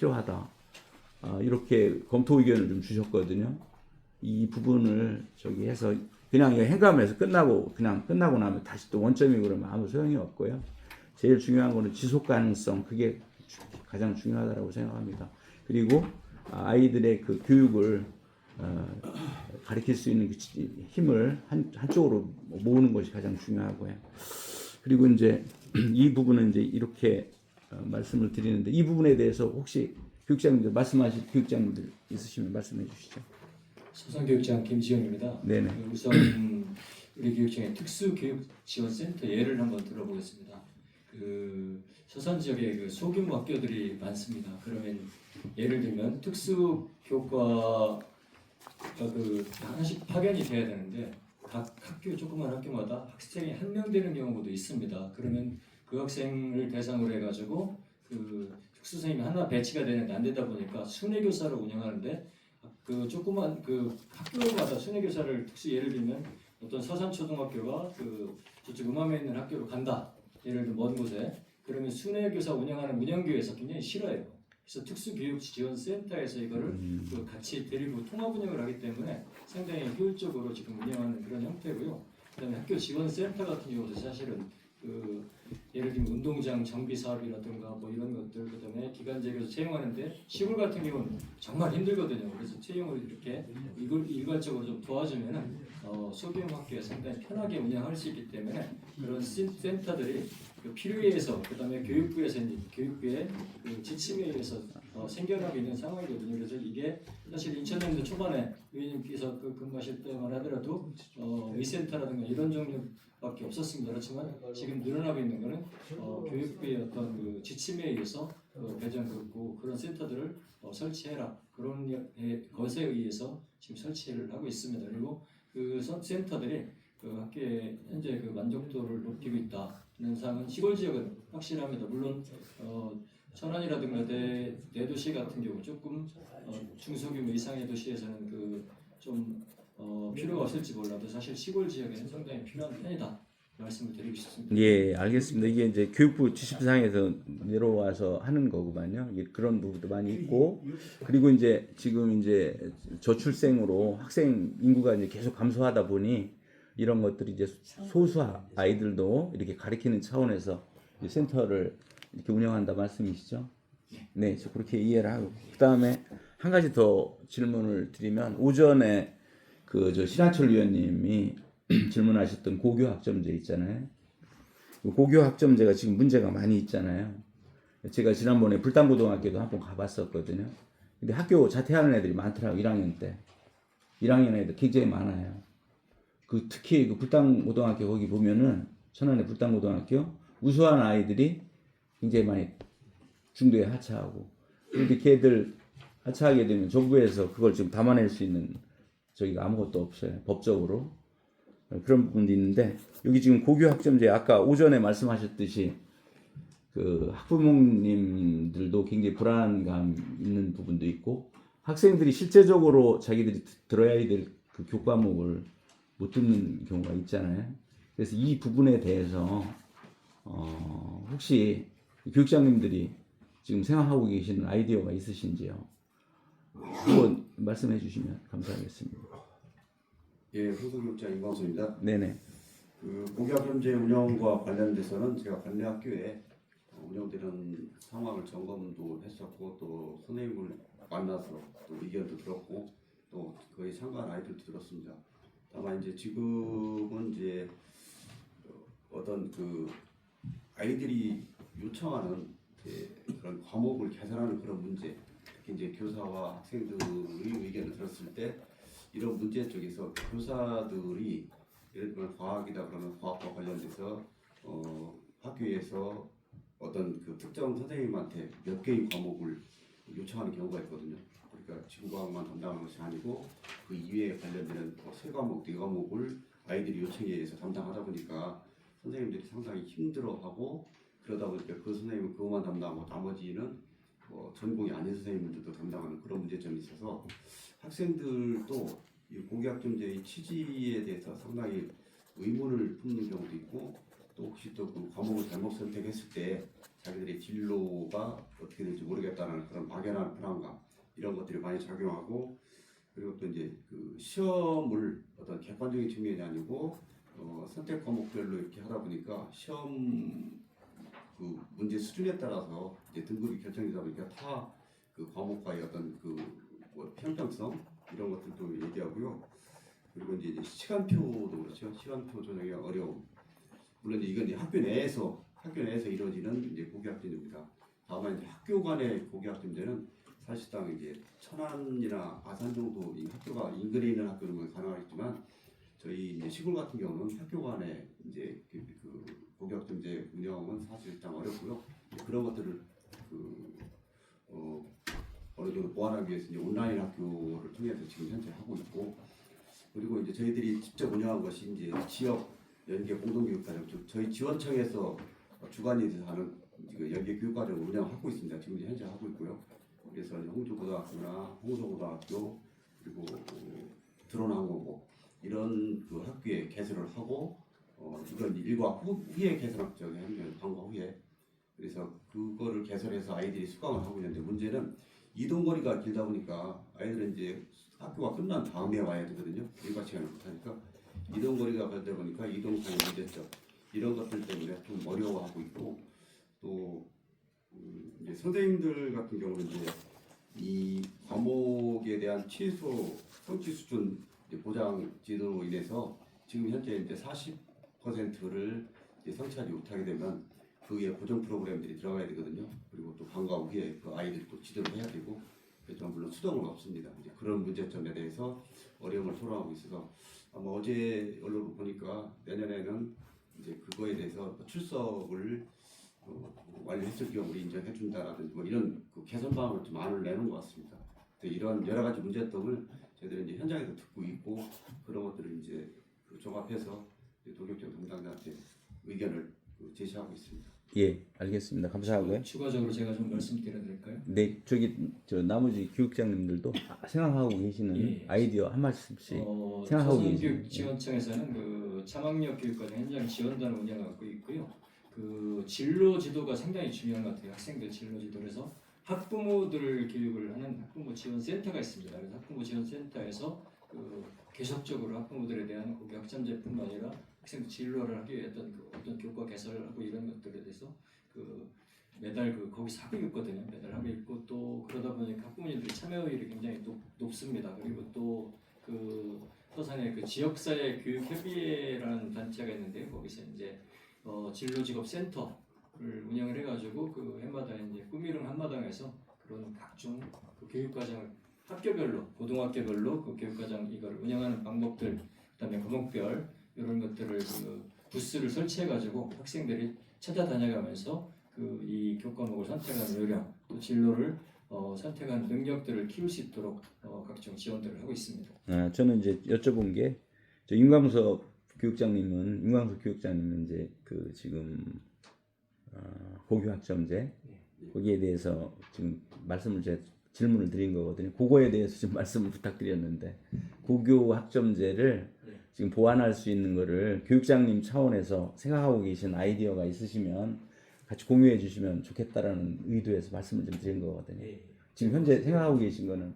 필요하다. 아, 이렇게 검토 의견을 좀 주셨거든요. 이 부분을 저기 해서 그냥 이거 행감에서 끝나고 그냥 끝나고 나면 다시 또 원점이 그러면 아무 소용이 없고요. 제일 중요한 거는 지속 가능성 그게 주- 가장 중요하다고 생각합니다. 그리고 아, 아이들의 그 교육을 어, 가르칠 수 있는 그 지- 힘을 한, 한쪽으로 모으는 것이 가장 중요하고요. 그리고 이제 이 부분은 이제 이렇게 어, 말씀을 드리는데 이 부분에 대해서 혹시 교육장님들 말씀하실 교육장님들 있으시면 말씀해 주시죠. 소상교육장 김지영입니다. 네네. 그 우선 우리 교육청의 특수교육지원센터 예를 한번 들어보겠습니다. 그 서산 지역에 그 소규모 학교들이 많습니다. 그러면 예를 들면 특수교과가 그 하나씩 파견이 돼야 되는데 각 학교 조그만 학교마다 학생이 한 명 되는 경우도 있습니다. 그러면 그 학생을 대상으로 해가지고 그 특수 선생님이 하나 배치가 되는데 안 되다 보니까 순회 교사를 운영하는데 그 조그만 그 학교마다 순회 교사를 특수 예를 들면 어떤 서산 초등학교가 그 저쪽 음암에 있는 학교로 간다. 예를 들면 먼 곳에 그러면 순회 교사 운영하는 운영교에서 굉장히 싫어해요. 그래서 특수교육지원센터에서 이거를 그 같이 데리고 통합 운영을 하기 때문에 상당히 효율적으로 지금 운영하는 그런 형태고요. 그다음에 학교 지원센터 같은 경우도 사실은 그 예를 들면 운동장 정비 사업이라든가 뭐 이런 것들 그다음에 기간제에서 채용하는데 시골 같은 경우는 정말 힘들거든요. 그래서 채용을 이렇게 이걸 일괄적으로 좀 도와주면은 어, 소규모 학교에 상당히 편하게 운영할 수 있기 때문에 그런 센- 센터들이 그 필요에 의해서 그다음에 교육부에서 교육부의 그 지침에 의해서 어, 생겨나고 있는 상황이거든요. 그래서 이게 사실 인천연도 초반에 의원님께서 그 근무하실 때만 하더라도 어, 의센터라든가 이런 종류밖에 없었습니다. 그렇지만 지금 늘어나고 있는 거는 어, 교육부의 어떤 그 지침에 의해서 그 배정 긋고 그런 센터들을 어, 설치해라 그런 것에 의해서 지금 설치를 하고 있습니다. 그리고 그 선- 센터들이 그 학교의 현재 그 만족도를 높이고 있다 는 사항은 시골 지역은 확실합니다. 물론 어, 천안이라든가 대, 대도시 같은 경우 조금 어, 중소규모 이상의 도시에서는 그좀 어, 필요가 없을지 몰라도 사실 시골 지역에는 상당히 필요한 편이다 말씀을 드리고 싶습니다. 예, 알겠습니다. 이게 이제 교육부 지침상에서 내려와서 하는 거구만요. 이게 그런 부분도 많이 있고, 그리고 이제 지금 이제 저출생으로 학생 인구가 이제 계속 감소하다 보니 이런 것들이 이제 소수 아이들도 이렇게 가리키는 차원에서 이 센터를 이렇게 운영한다 말씀이시죠? 네, 저 그렇게 이해를 하고 그 다음에 한 가지 더 질문을 드리면 오전에 그 저 신하철 위원님이 질문하셨던 고교 학점제 있잖아요. 그 고교 학점제가 지금 문제가 많이 있잖아요. 제가 지난번에 불당고등학교도 한 번 가봤었거든요. 근데 학교 자퇴하는 애들이 많더라고 1학년 때. 1학년 애들 굉장히 많아요. 그 특히 그 불당고등학교 거기 보면은 천안의 불당고등학교 우수한 아이들이 굉장히 많이 중도에 하차하고 그런데 걔들 하차하게 되면 정부에서 그걸 지금 담아낼 수 있는 저기가 아무것도 없어요 법적으로. 그런 부분도 있는데 여기 지금 고교 학점제 아까 오전에 말씀하셨듯이 그 학부모님들도 굉장히 불안감 있는 부분도 있고 학생들이 실제적으로 자기들이 드- 들어야 될 그 교과목을 못 듣는 경우가 있잖아요. 그래서 이 부분에 대해서 어, 혹시 교육장님들이 지금 생각하고 계시는 아이디어가 있으신지요? 한번 말씀해 주시면 감사하겠습니다. 예, 소속교육장 임광수입니다. 네네. 그 고교학점제 운영과 관련돼서는 제가 관내 학교에 어, 운영되는 상황을 점검도 했었고 또 선생님을 만나서 또 의견도 들었고 또 거의 참가한 아이들도 들었습니다. 다만 이제 지금은 이제 어, 어떤 그 아이들이 요청하는 그런 과목을 개설하는 그런 문제, 특히 이제 교사와 학생들의 의견을 들었을 때 이런 문제 쪽에서 교사들이 예를 들면 과학이다 그러면 과학과 관련돼서 어, 학교에서 어떤 그 특정 선생님한테 몇 개의 과목을 요청하는 경우가 있거든요. 그러니까 지구과학만 담당하는 것이 아니고 그 이외에 관련되는 뭐세 과목, 네 과목을 아이들이 요청에 의해서 담당하다 보니까 선생님들이 상당히 힘들어하고 그러다 보니까 그 선생님은 그것만 담당하고 나머지는 뭐 전공이 아닌 선생님들도 담당하는 그런 문제점이 있어서 학생들도 이 공개학점제의 취지에 대해서 상당히 의문을 품는 경우도 있고 또 혹시 또 그 과목을 잘못 선택했을 때 자기들의 진로가 어떻게 될지 모르겠다는 그런 막연한 불안감 이런 것들이 많이 작용하고 그리고 또 이제 그 시험을 어떤 객관적인 측면이 아니고 어, 선택 과목별로 이렇게 하다 보니까 시험 그 문제 수준에 따라서 이제 등급이 결정되다 보니까 타 그 과목과의 어떤 그뭐 평등성 이런 것들도 얘기하고요. 그리고 이제 이제 시간표도 그렇죠. 시간표 조정이 어려움. 물론 이건 이제 학교 내에서 학교 내에서 이루어지는 이제 고교학점제입니다. 다만 이제 학교 간의 고교학점제는 사실상 이제 천안이나 아산 정도 이 학교가 인근에 있는 학교는 가능하겠지만 저희 이제 시골 같은 경우는 학교 간의 이제 그, 그 고교학점제 운영은 사실상 어렵고요. 그런 것들을 그 어, 어느 정도 보완하기 위해서 이제 온라인 학교를 통해서 지금 현재 하고 있고 그리고 이제 저희들이 직접 운영한 것이 이제 지역 연계 공동교육과정 즉 저희 지원청에서 주관이 돼서 하는 그 연계 교육과정을 운영하고 있습니다. 지금 현재 하고 있고요. 그래서 홍주고등학교나 홍서고등학교 그리고 그 드론항공고 이런 그 학교에 개설을 하고 어 이건 일과 후, 후에 개설 저기 현재 방과 후에. 그래서 그거를 개설해서 아이들이 수강을 하고 있는데 문제는 이동 거리가 길다 보니까 아이들은 이제 학교가 끝난 다음에 와야 되거든요. 일과 시간을 못하니까. 이동 거리가 걸다 보니까 이동상의 문제점 이런 것들 때문에 좀 어려워하고 있고 또 음, 이제 선생님들 같은 경우는 이제 이 과목에 대한 최소 성취 수준 이제 보장 제도로 인해서 지금 현재 이제 40%를 이제 성취하지 못하게 되면 그 위에 고정 프로그램들이 들어가야 되거든요. 그리고 또 방과 후에 그 아이들 또 지도를 해야 되고 그렇지만 물론 수동은 없습니다. 이제 그런 문제점에 대해서 어려움을 토로하고 있어서 아마 어제 언론을 보니까 내년에는 이제 그거에 대해서 출석을 어, 완료했을 경우를 인정해 준다라든지 뭐 이런 그 개선 방안을 좀 안을 내는 것 같습니다. 이런 여러 가지 문제점을 저희들이 이제 현장에서 듣고 있고 그런 것들을 이제 그 종합해서 이제 도교청 담당자한테 의견을 그 제시하고 있습니다. 예, 알겠습니다. 감사하고요. 추가적으로 제가 좀 말씀드려도 될까요? 네, 저기 저 나머지 교육장님들도 생각하고 계시는 예. 아이디어 한 말씀씩 어, 생각하고 조선교육 지원청에서는 그 차망력 교육과정 현장 지원단을 운영하고 있고요. 그 진로 지도가 상당히 중요한 것 같아요. 학생들 진로 지도에서 학부모들 교육을 하는 학부모 지원 센터가 있습니다. 그래서 학부모 지원 센터에서 그 계속적으로 학부모들에 대한 고교 학점제뿐만 아니라 학생 진로를 하기 위해 어떤 그 어떤 교과 개설을 하고 이런 것들에 대해서 그 매달 그 거기서 하고 있거든요. 매달 하고 있고 또 그러다 보니까 학부모님들이 참여율이 굉장히 높, 높습니다. 그리고 또그 서산에 그 지역사회 교육협의회라는 단체가 있는데요. 거기서 이제 어, 진로직업 센터를 운영을 해가지고 그 해마다 이제 꾸미름 한마당에서 그런 각종 그 교육과정을 학교별로 고등학교별로 그 교육과정 이걸 운영하는 방법들 그다음에 과목별 이런 것들을 그 부스를 설치해가지고 학생들이 찾아다녀가면서 그 이 교과목을 선택하는 요령 또 진로를 어, 선택한 능력들을 키울 수 있도록 어, 각종 지원들을 하고 있습니다. 아, 저는 이제 여쭤본 게, 저 윤광석 교육장님은, 윤광석 교육장님은 이제 그 지금, 어, 고교학점제, 거기에 대해서 지금 말씀을 제 질문을 드린 거거든요. 그거에 대해서 좀 말씀을 부탁드렸는데, 고교 학점제를 네. 지금 보완할 수 있는 거를 교육장님 차원에서 생각하고 계신 아이디어가 있으시면 같이 공유해 주시면 좋겠다라는 의도에서 말씀을 좀 드린 거거든요. 지금 현재 생각하고 계신 거는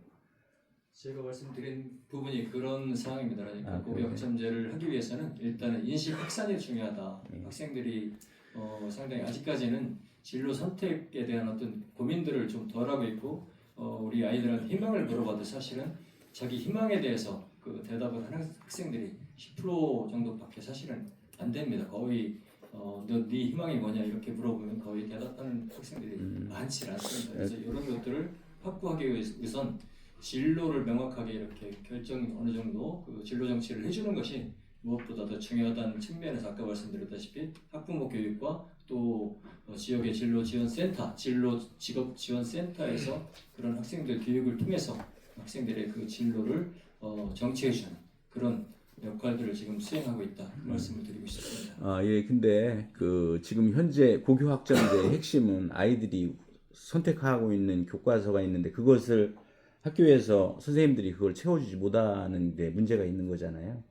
제가 말씀드린 부분이 그런 상황입니다. 그러니까 아, 고교. 학점제를 하기 위해서는 일단은 인식 확산이 중요하다. 네. 학생들이 어, 상당히 아직까지는 진로 선택에 대한 어떤 고민들을 좀 덜하고 있고 어, 우리 아이들한테 희망을 물어봐도 사실은 자기 희망에 대해서 그 대답을 하는 학생들이 10% 정도밖에 사실은 안 됩니다. 거의 어, 너 네 희망이 뭐냐 이렇게 물어보면 거의 대답하는 학생들이 음. 많지 않습니다. 그래서 이런 것들을 확보하기 위해서 우선 진로를 명확하게 이렇게 결정 어느 정도 그 진로 정치를 해주는 것이 무엇보다 더 중요하다는 측면에서 아까 말씀드렸다시피 학부모 교육과 또 어, 지역의 진로 지원 센터, 진로 직업 지원 센터에서 그런 학생들 교육을 통해서 학생들의 그 진로를 어, 정치해주는 그런 역할들을 지금 수행하고 있다 그 말씀을 드리고 싶습니다. 아, 예, 근데 그 지금 현재 고교 학점제의 핵심은 아이들이 선택하고 있는 교과서가 있는데 그것을 학교에서 선생님들이 그걸 채워주지 못하는 데 문제가 있는 거잖아요.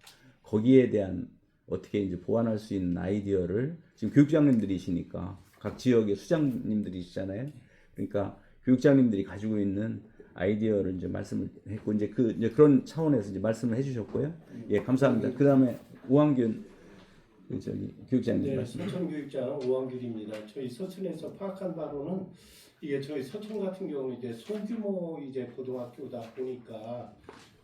거기에 대한 어떻게 이제 보완할 수 있는 아이디어를 지금 교육장님들이시니까 각 지역의 수장님들이시잖아요. 그러니까 교육장님들이 가지고 있는 아이디어를 이제 말씀을 했고 이제 그 이제 그런 차원에서 이제 말씀을 해주셨고요. 예, 감사합니다. 그 다음에 우한균 그 저기 교육장님 네, 말씀. 서천 교육장 우왕길입니다. 저희 서천에서 파악한 바로는 이게 저희 서천 같은 경우는 이제 소규모 이제 고등학교다 보니까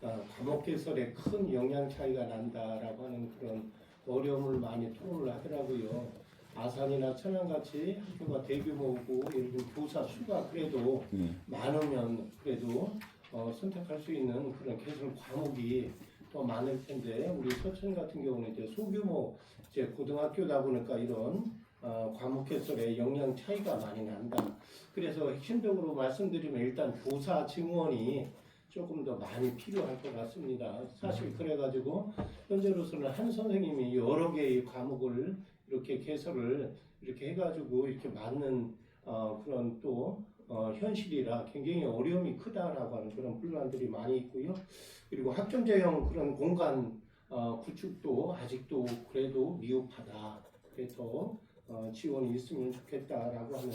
아, 과목 개설에 큰 영향 차이가 난다라고 하는 그런 어려움을 많이 토로를 하더라고요. 아산이나 천안같이 학교가 대규모고 예를 들면 교사 수가 그래도 예. 많으면 그래도 어, 선택할 수 있는 그런 개설 과목이 더 많을 텐데 우리 서천 같은 경우는 이제 소규모 이제 고등학교다 보니까 이런 어, 과목 개설에 영향 차이가 많이 난다. 그래서 핵심적으로 말씀드리면 일단 교사 증원이 조금 더 많이 필요할 것 같습니다. 사실 그래가지고 현재로서는 한 선생님이 여러 개의 과목을 이렇게 개설을 이렇게 해가지고 이렇게 맞는 어, 그런 또 어, 현실이라 굉장히 어려움이 크다라고 하는 그런 분란들이 많이 있고요. 그리고 학점제형 그런 공간 어, 구축도 아직도 그래도 미흡하다. 그래서 어, 지원이 있으면 좋겠다라고 하는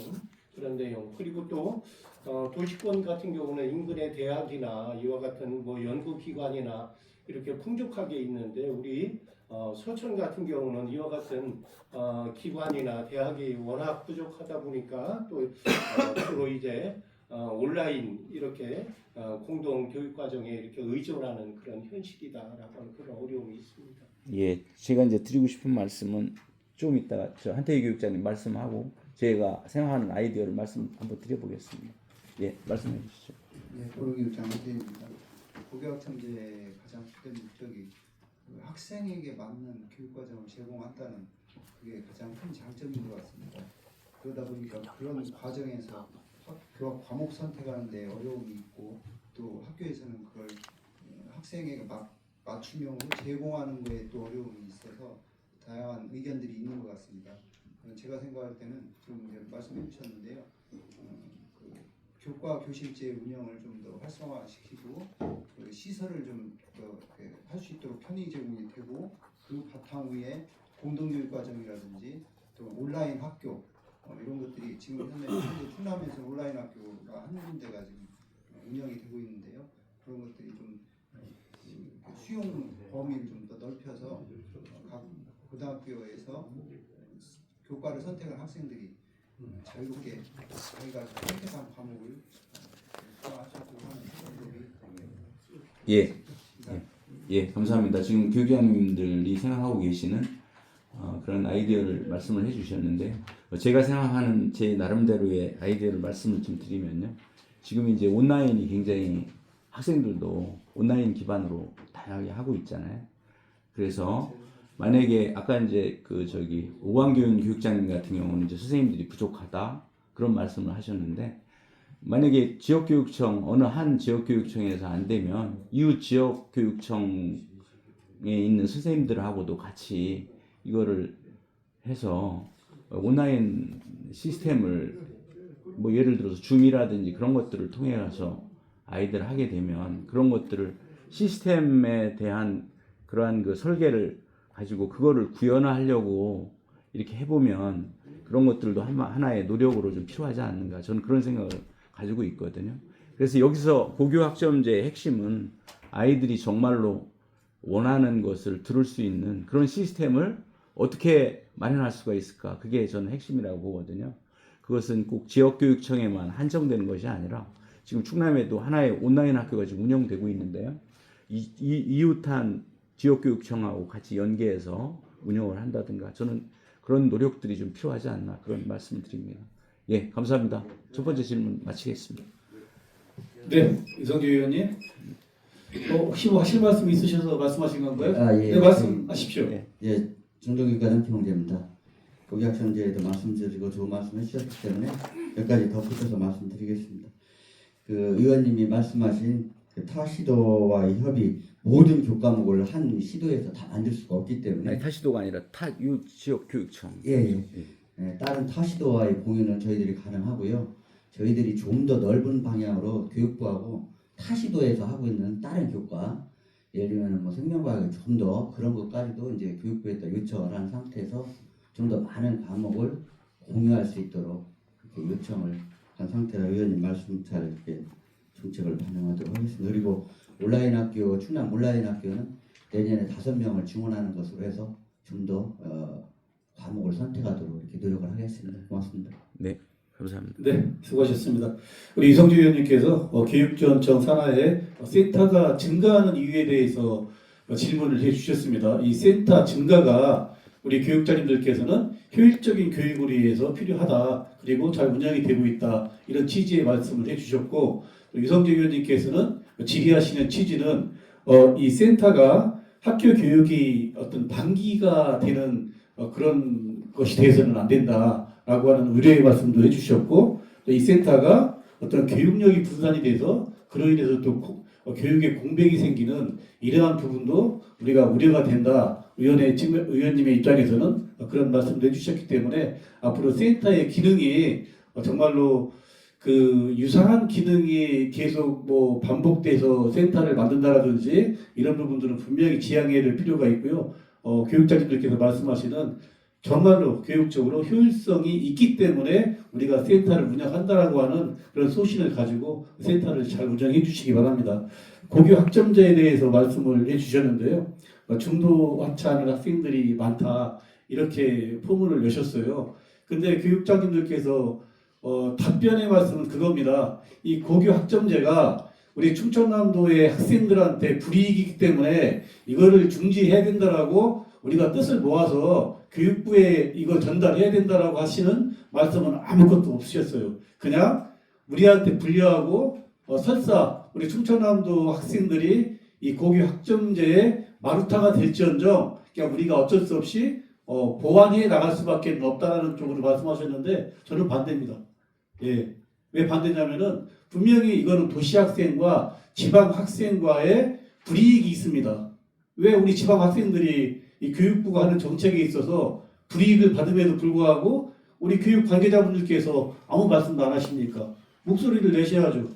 그런 내용. 그리고 또 어, 도시권 같은 경우는 인근의 대학이나 이와 같은 뭐 연구기관이나 이렇게 풍족하게 있는데 우리 어, 서천 같은 경우는 이와 같은 어, 기관이나 대학이 워낙 부족하다 보니까 또 어, 주로 이제 어, 온라인 이렇게 어, 공동 교육 과정에 이렇게 의존하는 그런 현실이다라고 하는 그런 어려움이 있습니다. 예, 제가 이제 드리고 싶은 말씀은 좀 이따가 저 한태희 교육장님 말씀하고 제가 생각하는 아이디어를 말씀 한번 드려보겠습니다. 예, 말씀해 주시죠. 네, 고려교육장 한태입니다. 고교학천제의 가장 주된 목적이 그 학생에게 맞는 교육과정을 제공한다는 그게 가장 큰 장점인 것 같습니다. 그러다 보니까 그런 과정에서 학, 교 과목 선택하는 데 어려움이 있고 또 학교에서는 그걸 어, 학생에게 맞, 맞춤형으로 제공하는 거에 또 어려움이 있어서 다양한 의견들이 있는 것 같습니다. 어, 제가 생각할 때는 이제 말씀해 주셨는데요. 어, 그 교과 교실제 운영을 좀 더 활성화시키고 그 시설을 좀할 수 있도록 편의 제공이 되고 그 바탕 위에 공동교육 과정이라든지 또 온라인 학교 어, 이런 것들이 지금 현재 충남에서 온라인 학교가 한 군데가 지금 어, 운영이 되고 있는데요. 그런 것들이 좀 어, 그 수용 범위를 좀 더 넓혀서 고등학교에서 교과를 선택한 학생들이 자유롭게 자기가 선택한 과목을 예, 예, 예, 감사합니다. 지금 교육장님들이 생각하고 계시는 어, 그런 아이디어를 말씀을 해주셨는데 어, 제가 생각하는 제 나름대로의 아이디어를 말씀을 좀 드리면요. 지금 이제 온라인이 굉장히 학생들도 온라인 기반으로 다양하게 하고 있잖아요. 그래서 만약에 아까 이제 그 저기 오광균 교육장님 같은 경우는 이제 선생님들이 부족하다 그런 말씀을 하셨는데 만약에 지역교육청 어느 한 지역교육청에서 안 되면 이웃 지역교육청에 있는 선생님들하고도 같이 이거를 해서 온라인 시스템을 뭐 예를 들어서 줌이라든지 그런 것들을 통해 가서 아이들 하게 되면 그런 것들을 시스템에 대한 그러한 그 설계를 가지고 그거를 구현하려고 이렇게 해보면 그런 것들도 하나- 하나의 노력으로 좀 필요하지 않는가 저는 그런 생각을 가지고 있거든요. 그래서 여기서 고교 학점제의 핵심은 아이들이 정말로 원하는 것을 들을 수 있는 그런 시스템을 어떻게 마련할 수가 있을까? 그게 저는 핵심이라고 보거든요. 그것은 꼭 지역교육청에만 한정되는 것이 아니라 지금 충남에도 하나의 온라인 학교가 지금 운영되고 있는데요. 이, 이 이웃한 지역교육청하고 같이 연계해서 운영을 한다든가 저는 그런 노력들이 좀 필요하지 않나 그런 말씀을 드립니다. 예, 감사합니다. 첫 번째 질문 마치겠습니다. 네, 이성주 의원님. 어, 혹시 뭐 하실 말씀 있으셔서 말씀하신 건가요? 아, 예. 네, 말씀하십시오. 예. 예, 중동교육과장 김홍재입니다. 고교학생제에도 말씀드리고 좋은 말씀 해주셨기 때문에 몇 가지 덧붙여서 말씀드리겠습니다. 그 의원님이 말씀하신 그 타 시도와의 협의 모든 교과목을 한 시도에서 다 만들 수가 없기 때문에 아니 타시도가 아니라 타유 지역 교육청. 예, 예. 예, 다른 타 시도와의 공유는 저희들이 가능하고요. 저희들이 좀 더 넓은 방향으로 교육부하고 타 시도에서 하고 있는 다른 교과 예를 들면 뭐 생명과학이 좀더 그런 것까지도 이제 교육부에다 요청을 한 상태에서 좀 더 많은 과목을 공유할 수 있도록 그렇게 요청을 한 상태라 의원님 말씀 잘 이렇게 정책을 반영하도록 하겠습니다. 그리고 온라인 학교 충남 온라인 학교는 내년에 다섯 명을 지원하는 것으로 해서 좀더 어, 과목을 선택하도록 이렇게 노력을 하겠습니다. 고맙습니다. 감사합니다. 네, 수고하셨습니다. 우리 이성주 의원님께서 어, 교육지원청 산하에 센터가 증가하는 이유에 대해서 어, 질문을 해주셨습니다. 이 센터 증가가 우리 교육자님들께서는 효율적인 교육을 위해서 필요하다. 그리고 잘 운영이 되고 있다. 이런 취지의 말씀을 해주셨고 또 유성주 의원님께서는 질의하시는 취지는 어, 이 센터가 학교 교육이 어떤 단기가 되는 어, 그런 것이 돼서는 안 된다라고 하는 의뢰의 말씀도 해주셨고 또이 센터가 어떤 교육력이 분산이 돼서 그로 인해서 또 고- 어, 교육의 공백이 생기는 이러한 부분도 우리가 우려가 된다. 의원의 측- 의원님의 입장에서는 어, 그런 말씀도 해주셨기 때문에 앞으로 센터의 기능이 어, 정말로 그 유사한 기능이 계속 뭐 반복돼서 센터를 만든다라든지 이런 부분들은 분명히 지양해야 될 필요가 있고요. 어, 교육자님들께서 말씀하시는 정말로 교육적으로 효율성이 있기 때문에 우리가 센터를 운영한다라고 하는 그런 소신을 가지고 센터를 잘 운영해 주시기 바랍니다. 고교 학점제에 대해서 말씀을 해 주셨는데요. 어, 중도 하차하는 학생들이 많다 이렇게 포문을 여셨어요. 근데 교육자님들께서 어, 답변의 말씀은 그겁니다. 이 고교 학점제가 우리 충청남도의 학생들한테 불이익이기 때문에 이거를 중지해야 된다라고 우리가 뜻을 모아서 교육부에 이거 전달해야 된다라고 하시는 말씀은 아무것도 없으셨어요. 그냥 우리한테 불리하고 어, 설사 우리 충청남도 학생들이 이 고교 학점제의 마루타가 될지언정 그냥 우리가 어쩔 수 없이 어, 보완해 나갈 수밖에 없다는 쪽으로 말씀하셨는데 저는 반대입니다. 예. 왜 반대냐면은 분명히 이거는 도시 학생과 지방 학생과의 불이익이 있습니다. 왜 우리 지방 학생들이 이 교육부가 하는 정책에 있어서 불이익을 받음에도 불구하고 우리 교육 관계자분들께서 아무 말씀도 안 하십니까? 목소리를 내셔야죠.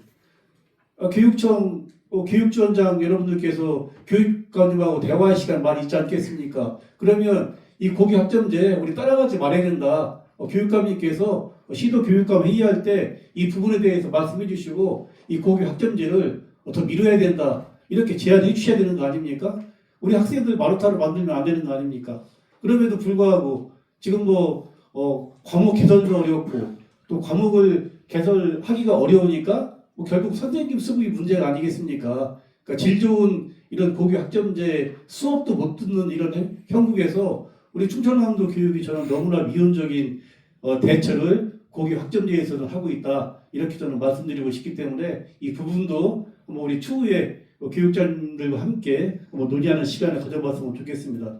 아, 교육청 어, 교육지원장 여러분들께서 교육관님하고 대화할 시간 많이 있지 않겠습니까? 그러면 이 고교 학점제 우리 따라가지 말아야 된다. 어, 교육감님께서 시도 교육감 회의할 때 이 부분에 대해서 말씀해 주시고 이 고교 학점제를 어, 더 미뤄야 된다. 이렇게 제안해 주셔야 되는 거 아닙니까? 우리 학생들 마루타를 만들면 안 되는 거 아닙니까? 그럼에도 불구하고 지금 뭐 어, 과목 개설도 어렵고 또 과목을 개설하기가 어려우니까 뭐 결국 선생님 수급이 문제가 아니겠습니까? 그러니까 질 좋은 이런 고교 학점제 수업도 못 듣는 이런 형- 형국에서 우리 충청남도 교육이 저는 너무나 미온적인 어, 대처를 고교 학점제에서는 하고 있다 이렇게 저는 말씀드리고 싶기 때문에 이 부분도 뭐 우리 추후에 어, 교육자님들과 함께 뭐 논의하는 시간을 가져봤으면 좋겠습니다.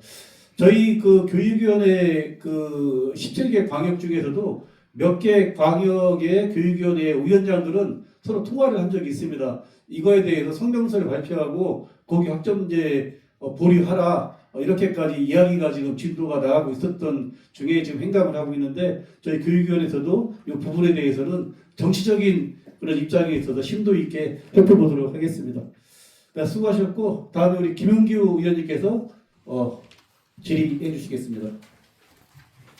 저희 그 교육위원회 그 17개 광역 중에서도 몇 개 광역의 교육위원회 위원장들은 서로 통화를 한 적이 있습니다. 이거에 대해서 성명서를 발표하고 고교 학점제 어, 보류하라 어, 이렇게까지 이야기가 지금 진도가 나가고 있었던 중에 지금 행감을 하고 있는데 저희 교육위원회에서도 이 부분에 대해서는 정치적인 그런 입장에 있어서 심도 있게 살펴보도록 하겠습니다. 네, 수고하셨고 다음에 우리 김용규 의원님께서 어, 질의해 주시겠습니다.